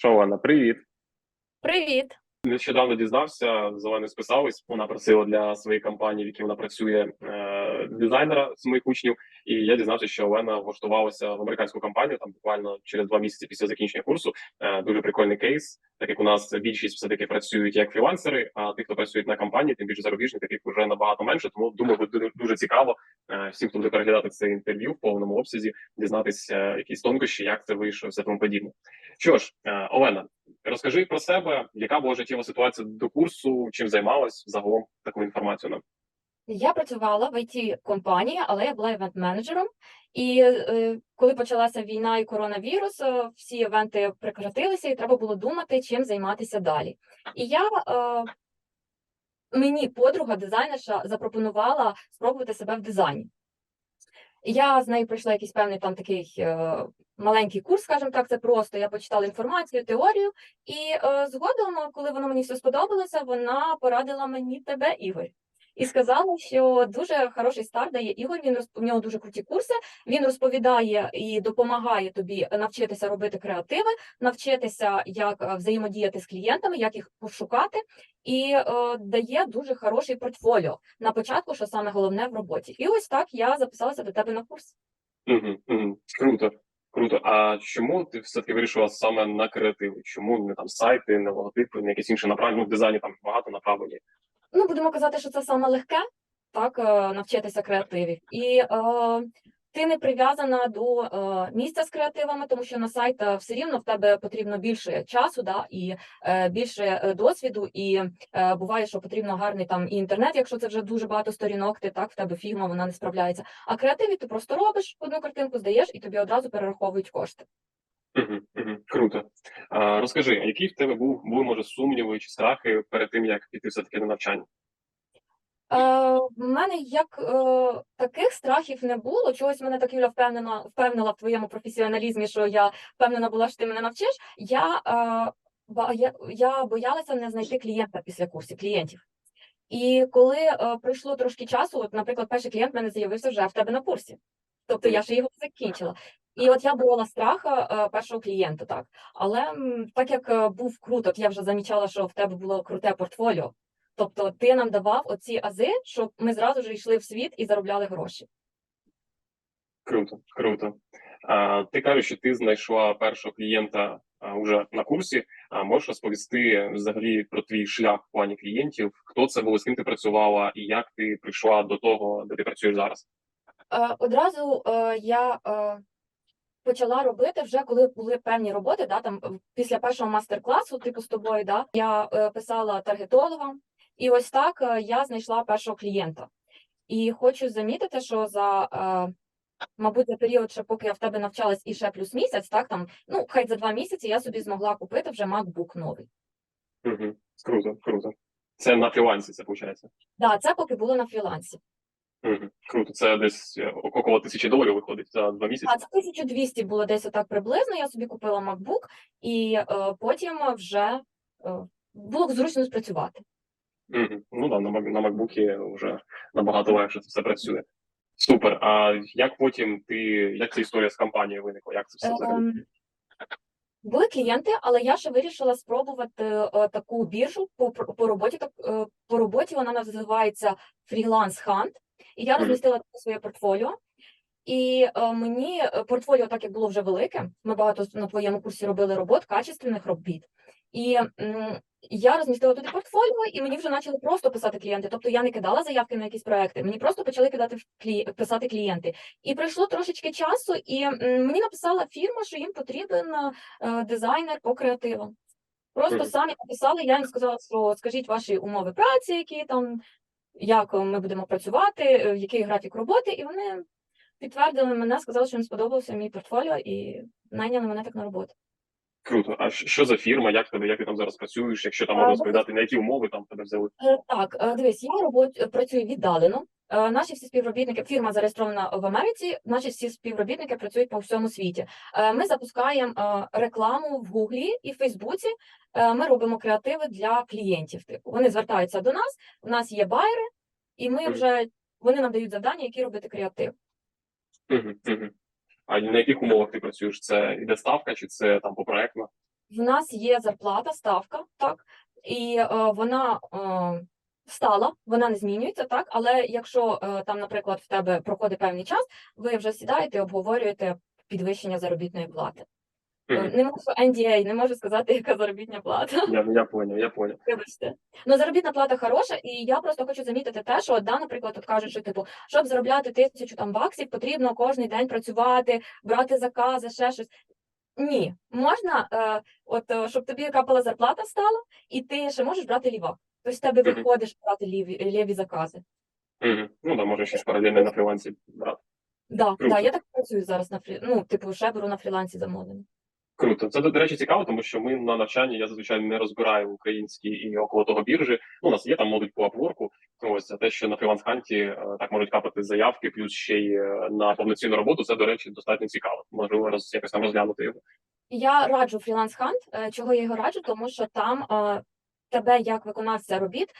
Що, Олена, привіт. Привіт. Нещодавно дізнався, з Оленою списались. Вона просила для своєї компанії, в якій вона працює, е, дизайнера з моїх учнів. І я дізнався, що Олена влаштувалася в американську компанію там буквально через два місяці після закінчення курсу. Е, дуже прикольний кейс, так як у нас більшість все таки працюють як фрілансери, а тих, хто працюють на компанії, тим більше зарубіжних, таких вже набагато менше. Тому думаю, буде дуже цікаво е, всім, хто буде переглядати це інтерв'ю в повному обсязі, дізнатися якісь тонкощі, як це вийшло, все тому подібне. Що ж, е, Олена, розкажи про себе, яка була життєва ситуація до курсу, чим займалась загалом таку інформацію нам. Я працювала в it компанії, але я була івент-менеджером. І е, коли почалася війна і коронавірус, е, всі івенти прекратилися, і треба було думати, чим займатися далі. І я е, мені подруга дизайнерша запропонувала спробувати себе в дизайні. Я з нею пройшла якийсь певний там такий е, маленький курс, скажімо так, це просто. Я почитала інформацію, теорію, і е, згодом, коли воно мені все сподобалося, вона порадила мені тебе, Ігор. І сказала, що дуже хороший старт дає Ігор. Він розп... у нього дуже круті курси. Він розповідає і допомагає тобі навчитися робити креативи, навчитися, як е, взаємодіяти з клієнтами, як їх пошукати, і е, дає дуже хороший портфоліо на початку, що саме головне в роботі. І ось так я записалася до тебе на курс. Круто, круто. А чому ти все таки вирішила саме на креативи? Чому не там сайти, не логотипи, не якісь інші направлення? Ну, в дизайні там багато направлень. Ну, будемо казати, що це саме легке, так, е, навчитися креативів. І е, ти не прив'язана до е, місця з креативами, тому що на сайт е, все рівно в тебе потрібно більше часу, да, і е, більше е, досвіду, і е, буває, що потрібно гарний там і інтернет, якщо це вже дуже багато сторінок, ти так в тебе фігма, вона не справляється. А креативі ти просто робиш одну картинку, здаєш, і тобі одразу перераховують кошти. Угу, угу. Круто. А, розкажи, а які в тебе був, були, може, сумніви чи страхи перед тим, як піти все таки на навчання? Е, в мене як е, таких страхів не було. Чогось мене так Юля впевнена, впевнила в твоєму професіоналізмі, що я впевнена була, що ти мене навчиш. Я, е, ба- я, я боялася не знайти клієнта після курсів, клієнтів. І коли е, пройшло трошки часу, от, наприклад, перший клієнт в мене з'явився вже в тебе на курсі. Тобто я ще його не закінчила. І от я бояла страху е, першого клієнта, так. Але так як е, був круто, я вже замічала, що в тебе було круте портфоліо. Тобто ти нам давав оці ази, щоб ми зразу ж йшли в світ і заробляли гроші. Круто, круто. А, ти кажеш, що ти знайшла першого клієнта а, уже на курсі. А можеш розповісти взагалі про твій шлях в плані клієнтів? Хто це було, з ким ти працювала, і як ти прийшла до того, де ти працюєш зараз? Е, одразу я почала робити вже коли були певні роботи, да, там після першого мастер-класу, типу з тобою, да, я е, писала таргетологам, і ось так е, я знайшла першого клієнта. І хочу замітити, що за, е, мабуть, за період, ще поки я в тебе навчалась і ще плюс місяць, так там, ну, хай за два місяці я собі змогла купити вже MacBook новий. Угу. Круто, круто. Це на фрілансі, це виходить. Да, це поки було на фрілансі. Круто. Це десь е, около тисячі доларів виходить за два місяці. А це 1200 було десь отак приблизно. Я собі купила MacBook, і е, потім вже е, було зручно спрацювати. Ну да, на, Мак- на MacBook вже набагато легше це все працює. Супер. А як потім ти, як ця історія з компанією виникла? Як це все взагалі? Ем, Були клієнти, але я ще вирішила спробувати е, таку біржу по, по по роботі. Так, е, по роботі вона називається Freelance Hunt. І я розмістила там своє портфоліо. І е, мені е, портфоліо, так як було вже велике, ми багато на твоєму курсі робили робот, качественних робіт. І м, я розмістила туди портфоліо, і мені вже почали просто писати клієнти. Тобто я не кидала заявки на якісь проекти, мені просто почали кидати клі... писати клієнти. І пройшло трошечки часу, і м, мені написала фірма, що їм потрібен е, дизайнер по креативам. Просто Мгм. самі написали, я їм сказала, що скажіть ваші умови праці, які там, як ми будемо працювати, е, який графік роботи, і вони підтвердили мене, сказали, що їм сподобався мій портфоліо, і найняли мене так на роботу. Круто. А що за фірма? Як тебе, як ти там зараз працюєш? Якщо там А, можна розповідати, на які умови там тебе взяли? Е, Так, е, дивись, я робот... працюю віддалено. Е, Наші всі співробітники, фірма зареєстрована в Америці, наші всі співробітники працюють по всьому світі. Е, Ми запускаємо е, рекламу в Гуглі і в Фейсбуці. Ми робимо креативи для клієнтів. Типу, вони звертаються до нас, у нас є байери, і ми вже вони нам дають завдання, які робити креатив. А на яких умовах ти працюєш? Це іде ставка, чи це там попроектно? в нас є зарплата, ставка, так, і е, вона е, стала, вона не змінюється, так. Але якщо е, там, наприклад, в тебе проходить певний час, ви вже сідаєте і обговорюєте підвищення заробітної плати. Мгм. Не можу NDA, не можу сказати, яка заробітня плата. Я, я поняв, я поняв. Вибачте. Ну, заробітна плата хороша, і я просто хочу замітити те, що да, наприклад, тут кажуть, що типу, щоб заробляти тисячу там баксів, потрібно кожен день працювати, брати закази, ще щось. Ні, можна, е, от е, щоб тобі капала зарплата стала, і ти ще можеш брати ліва. Тобто з тебе виходиш брати ліві, ліві закази. Угу. Ну да, може ж паралельно на фрілансі брати. Да, Круто. да, я так працюю зараз на фрі... Ну, типу, ще беру на фрілансі замовлення. Круто. Це, до речі, цікаво, тому що ми на навчанні я зазвичай не розбираю українські і около того біржі. Ну, у нас є там модуль по Upwork, Ось а те, що на фріланс-ханті е, так можуть капати заявки, плюс ще й е, на повноцінну роботу. Це, до речі, достатньо цікаво. Можливо, роз якось там розглянути його. Я раджу фріланс хант. Чого я його раджу? Тому що там е, тебе як виконавця робіт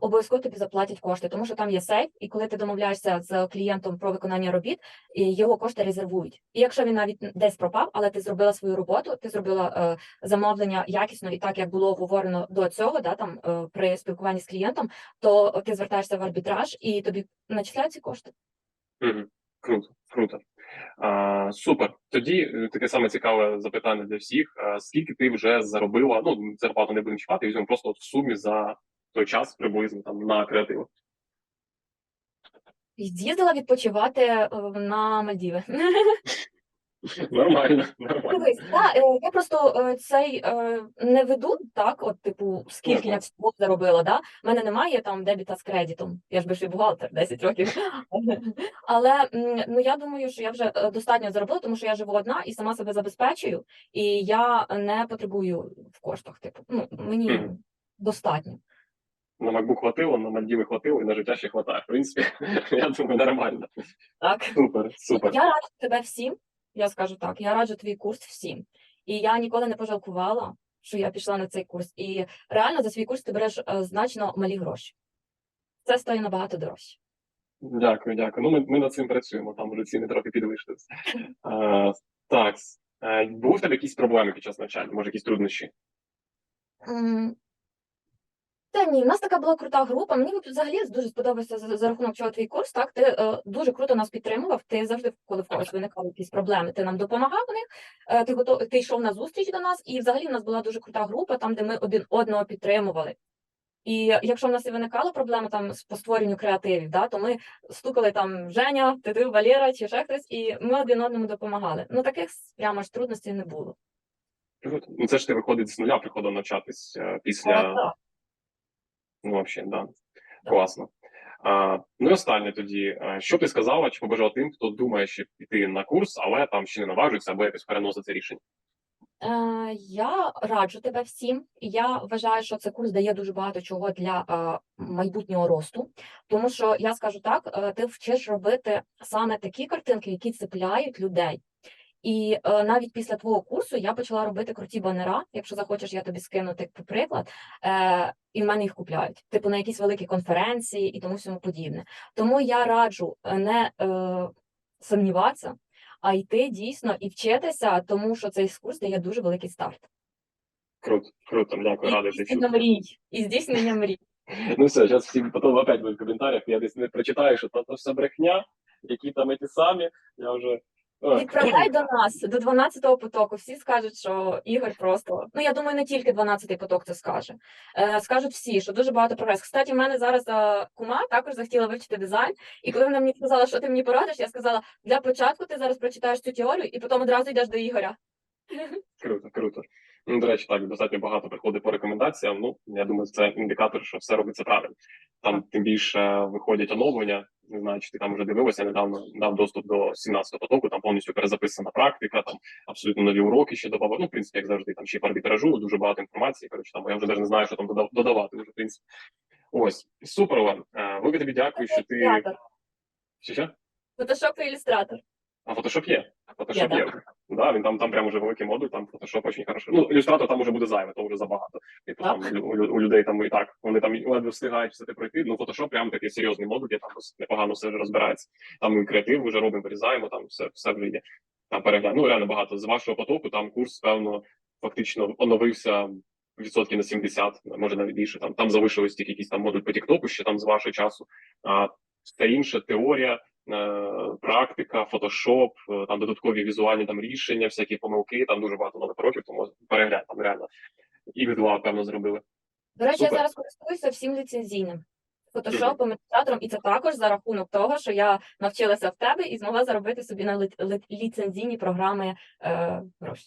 обов'язково тобі заплатять кошти, тому що там є сейф, і коли ти домовляєшся з клієнтом про виконання робіт, його кошти резервують. І якщо він навіть десь пропав, але ти зробила свою роботу, ти зробила е, замовлення якісно і так, як було говорено до цього, да там е, при спілкуванні з клієнтом, то ти звертаєшся в арбітраж і тобі начисляють ці кошти. Круто, круто. А, супер. Тоді е, таке саме цікаве запитання для всіх. А, скільки ти вже заробила? Ну, зарплату не будемо чіпати, візьмемо просто от в сумі за той час приблизно там на креативу. З'їздила відпочивати е, на Мальдіви. Нормально, нормально. Дивись, та, е, я просто е, цей е, не веду так, от, типу, скільки я всього заробила, да? У мене немає там дебіта з кредитом. Я ж бивший бухгалтер 10 років. Але м, ну я думаю, що я вже е, достатньо заробила, тому що я живу одна і сама себе забезпечую, і я не потребую в коштах. Типу, ну мені Мгм. достатньо. На MacBook хватило, на Мальдіви хватило, і на життя ще хватає. В принципі, я думаю, нормально. Так. Супер, супер. Я раджу тебе всім. Я скажу так, я раджу твій курс всім. І я ніколи не пожалкувала, що я пішла на цей курс. І реально за свій курс ти береш е, значно малі гроші. Це стоїть набагато дорожче. Дякую, дякую. Ну, ми, ми над цим працюємо, там вже ціни трохи підвищилися. Так, е, були в тебе якісь проблеми під час навчання, може, якісь труднощі? Та ні, в нас така була крута група. Мені взагалі дуже сподобався за, за рахунок чого твій курс. Так, ти е, дуже круто нас підтримував. Ти завжди, коли в когось виникали якісь проблеми, ти нам допомагав у них. Е, ти готов, ти йшов на зустріч до нас, і взагалі в нас була дуже крута група, там, де ми один одного підтримували. І якщо в нас і виникала проблема там з по створенню креативів, да, то ми стукали там Женя, ти, ти Валера чи ще хтось, і ми один одному допомагали. Ну таких прямо ж трудностей не було. Ну, це ж ти виходить з нуля, приходив навчатись е, після. так, Ну, взагалі, да. Да. Класно. А, ну і останнє тоді. А, Що ти сказала чи побажала тим, хто думає, ще піти на курс, але там ще не наважується або якось переносить це рішення? Е, Я раджу тебе всім. Я вважаю, що цей курс дає дуже багато чого для е, майбутнього росту, тому що я скажу так: е, ти вчиш робити саме такі картинки, які цепляють людей. І е, навіть після твого курсу я почала робити круті банера. Якщо захочеш, я тобі скину типу, приклад, е, і в мене їх купляють, типу на якісь великі конференції і тому всьому подібне. Тому я раджу е, не е, сумніватися, а йти дійсно і вчитися, тому що цей курс дає дуже великий старт. Круто, круто, дякую, радий здійснення мрій. І здійснення мрій. Ну все, зараз всі потім опять будуть в коментарях, я десь не прочитаю, що то, то все брехня, які там ті самі, я вже. Відправляй до нас до 12-го потоку. Всі скажуть, що Ігор просто. Ну я думаю, не тільки 12-й поток це скаже. Е, скажуть всі, що дуже багато прогрес. Кстати, в мене зараз е, кума також захотіла вивчити дизайн. І коли вона мені сказала, що ти мені порадиш, я сказала: для початку ти зараз прочитаєш цю теорію, і потім одразу йдеш до Ігоря. Круто, круто. Ну, до речі, так, достатньо багато приходить по рекомендаціям. Ну, я думаю, це індикатор, що все робиться правильно. Там тим більше виходять оновлення. Не знаю, чи ти там вже дивилася, недавно дав доступ до 17 потоку, там повністю перезаписана практика, там абсолютно нові уроки ще додавав. Ну, в принципі, як завжди, там ще по арбітражу, дуже багато інформації. Коротше, там я вже навіть не знаю, що там дода- додавати. Вже, в принципі. Ось, супер, Олен. Велике тобі дякую, що ти. Що? Фотошоп і ілюстратор. А фотошоп є. Фотошоп Є, є. Да, він там, там прямо вже великий модуль, там фотошоп дуже хорошо. Ну, ілюстратор там уже буде зайве, то вже забагато. Типу, там у, у людей там і так, вони там ледве встигають все це пройти. Ну, фотошоп прям такий серйозний модуль, де там непогано все вже розбирається. Там і креатив вже робимо, вирізаємо, там все, все вже є. Там перегляд. Ну, реально багато. З вашого потоку там курс, певно, фактично оновився відсотків на 70, може навіть більше. Там там залишилось тільки якийсь там модуль по Тіктоку, ще там з вашого часу. А все інше теорія, практика, фотошоп, е, там додаткові візуальні там рішення, всякі помилки. Там дуже багато нових років, тому переглянь там реально. І від певно, зробили. До речі, я зараз користуюся всім ліцензійним. Фотошопом, ілюстратором, і це також за рахунок того, що я навчилася в тебе і змогла заробити собі на ли- ли- ліцензійні програми е, гроші.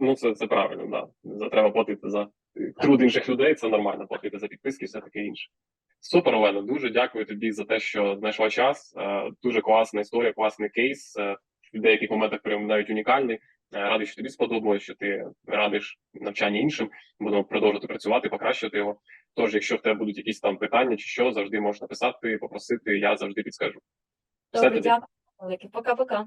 Ну, це, це правильно, да. За треба платити за е, труд інших людей. Це нормально платити за підписки, і все таке інше. Супер, Олена. Дуже дякую тобі за те, що знайшла час. Е, Дуже класна історія, класний кейс. е, В деяких моментах прям навіть унікальний. Е, Радий, що тобі сподобалось, що ти радиш навчання іншим. Будемо продовжувати працювати, покращувати його. Тож, якщо в тебе будуть якісь там питання чи що, завжди можеш написати, попросити. Я завжди підскажу. Добре, дякую велике. Пока-пока.